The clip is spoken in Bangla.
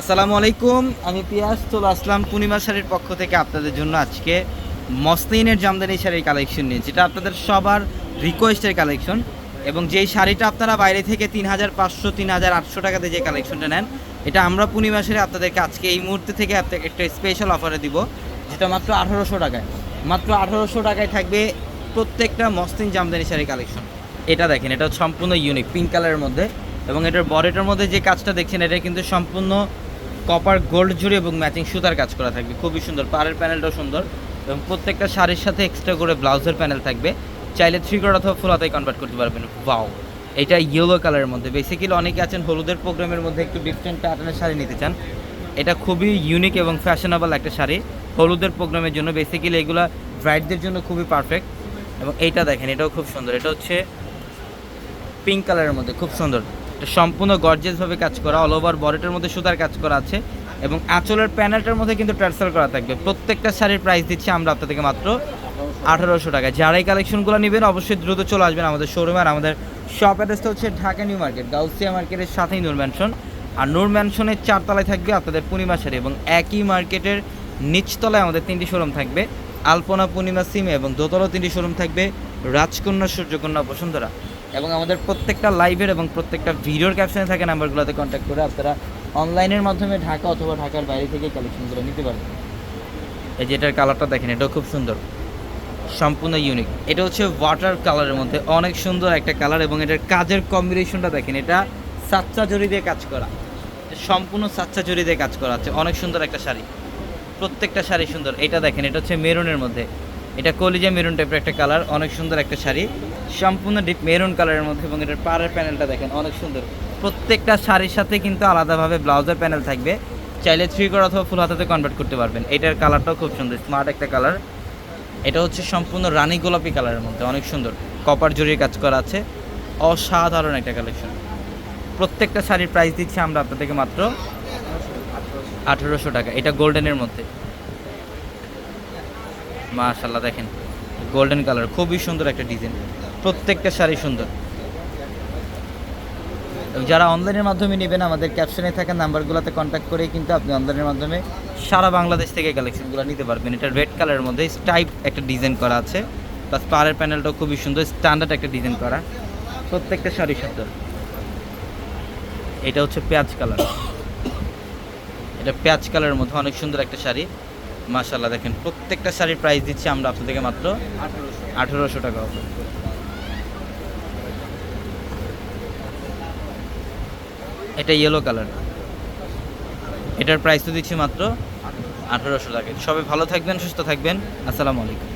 আসসালামু আলাইকুম, আমি পিয়াস চলে আসলাম পূর্ণিমা শাড়ির পক্ষ থেকে আপনাদের জন্য আজকে মসলিনের জামদানি শাড়ির কালেকশন নিয়ে, যেটা আপনাদের সবার রিকোয়েস্টের কালেকশন। এবং যেই শাড়িটা আপনারা বাইরে থেকে তিন হাজার পাঁচশো, তিন হাজার আটশো টাকাতে যে কালেকশনটা নেন, এটা আমরা পূর্ণিমা শাড়ি আপনাদেরকে আজকে এই মুহূর্তে থেকে একটা স্পেশাল অফারে দিব, যেটা মাত্র আঠারোশো টাকায়। মাত্র আঠারোশো টাকায় থাকবে প্রত্যেকটা মসলিন জামদানি শাড়ি কালেকশন। এটা দেখেন, এটা সম্পূর্ণ ইউনিক পিঙ্ক কালারের মধ্যে। এবং এটার বডিটার মধ্যে যে কাজটা দেখছেন, এটা কিন্তু সম্পূর্ণ কপার, গোল্ড জুড়ে এবং ম্যাচিং সুতার কাজ করা থাকবে। খুবই সুন্দর, পাড়ের প্যানেলটাও সুন্দর এবং প্রত্যেকটা শাড়ির সাথে এক্সট্রা করে ব্লাউজের প্যানেল থাকবে। চাইলে থ্রি কোড অথবা ফুল হাতায় কনভার্ট করতে পারবেন। ওয়াও এটা ইয়েলো কালারের মধ্যে। বেসিক্যালি অনেকে আছেন হলুদের প্রোগ্রামের মধ্যে একটু ডিফারেন্ট প্যাটার্নের শাড়ি নিতে চান। এটা খুবই ইউনিক এবং ফ্যাশনেবল একটা শাড়ি হলুদের প্রোগ্রামের জন্য। বেসিক্যালি এগুলো ব্রাইডদের জন্য খুবই পারফেক্ট এবং এইটা দেখেন, এটাও খুব সুন্দর। এটা হচ্ছে পিঙ্ক কালারের মধ্যে, খুব সুন্দর। সম্পূর্ণ গর্জিয়াসভাবে কাজ করা অল ওভার বডিটার মধ্যে সুতার কাজ করা আছে এবং আঁচলের প্যানেলটার মধ্যে কিন্তু ট্রান্সফার করা থাকবে। প্রত্যেকটা শাড়ির প্রাইস দিচ্ছি আমরা আপনাদেরকে মাত্র আঠারোশো টাকা। যারা এই কালেকশনগুলো নেবেন, অবশ্যই দ্রুত চলে আসবেন আমাদের শোরুমে আর আমাদের শপ অ্যাড্রেসটা হচ্ছে ঢাকা নিউ মার্কেট, গাউসিয়া মার্কেটের সাথেই নূর ম্যানশন আর নূর ম্যানশনের চারতলায় থাকবে আপনাদের পূর্ণিমা শাড়ি এবং একই মার্কেটের নিচতলায় আমাদের তিনটি শোরুম থাকবে। আলপনা, পূর্ণিমা, সিমে এবং দোতলা তিনটি শোরুম থাকবে। রাজকন্যা, সূর্যকন্যা, বসুন্ধরা। এবং আমাদের প্রত্যেকটা লাইভের এবং প্রত্যেকটা ভিডিওর ক্যাপশনে থাকে নাম্বারগুলোতে কন্ট্যাক্ট করে আপনারা অনলাইনের মাধ্যমে ঢাকা অথবা ঢাকার বাইরে থেকে কালেকশনগুলো নিতে পারবেন। এই যে এটার কালারটা দেখেন, এটাও খুব সুন্দর। সম্পূর্ণ ইউনিক এটা হচ্ছে ওয়াটার কালারের মধ্যে অনেক সুন্দর একটা কালার এবং এটার কাজের কম্বিনেশনটা দেখেন, এটা সাচ্চা জড়ি দিয়ে কাজ করা। সম্পূর্ণ সাচ্চা জড়ি দিয়ে কাজ করা আছে, অনেক সুন্দর একটা শাড়ি। প্রত্যেকটা শাড়ি সুন্দর। এটা দেখেন, এটা হচ্ছে মেরুনের মধ্যে। এটা কলিজা মেরুন টাইপের একটা কালার অনেক সুন্দর একটা শাড়ি। সম্পূর্ণ ডিপ মেরুন কালারের মধ্যে এবং এটার পাড়ের প্যানেলটা দেখেন, অনেক সুন্দর। প্রত্যেকটা শাড়ির সাথে কিন্তু আলাদাভাবে ব্লাউজের প্যানেল থাকবে। চাইলে থ্রি কর অথবা ফুল হাতাতে কনভার্ট করতে পারবেন। এটার কালারটাও খুব সুন্দর স্মার্ট একটা কালার এটা হচ্ছে সম্পূর্ণ রানী গোলাপি কালারের মধ্যে, অনেক সুন্দর। কপার জড়িয়ে কাজ করা আছে। অসাধারণ একটা কালেকশন প্রত্যেকটা শাড়ির প্রাইস দিচ্ছি আমরা আপনাদেরকে মাত্র আঠেরোশো টাকা। এটা গোল্ডেনের মধ্যে। মাশাল্লাহ দেখেন। গোল্ডেন কালার খুবই সুন্দর একটা ডিজাইন প্রত্যেকটা শাড়ি সুন্দর। যারা অনলাইনের মাধ্যমে নেবেন, আমাদের ক্যাপশনে থাকা নাম্বারগুলোতে কন্ট্যাক্ট করে কিন্তু আপনি অনলাইনের মাধ্যমে সারা বাংলাদেশ থেকে কালেকশনগুলো নিতে পারবেন। এটা রেড কালারের মধ্যে টাইপ একটা ডিজাইন করা আছে। প্লাস পাড়ের প্যানেলটাও খুবই সুন্দর স্ট্যান্ডার্ড একটা ডিজাইন করা। প্রত্যেকটা শাড়ি সুন্দর। এটা হচ্ছে পেঁয়াজ কালার এটা পেঁয়াজ কালারের মধ্যে অনেক সুন্দর একটা শাড়ি। মাশাল্লাহ দেখেন প্রত্যেকটা শাড়ির প্রাইস দিচ্ছি আমরা আপনাদেরকে মাত্র আঠেরোশো টাকা অফার এটা ইয়েলো কালার এটার প্রাইস তো দিচ্ছি মাত্র আঠেরোশো টাকা। সবাই ভালো থাকবেন, সুস্থ থাকবেন। আসসালামু আলাইকুম।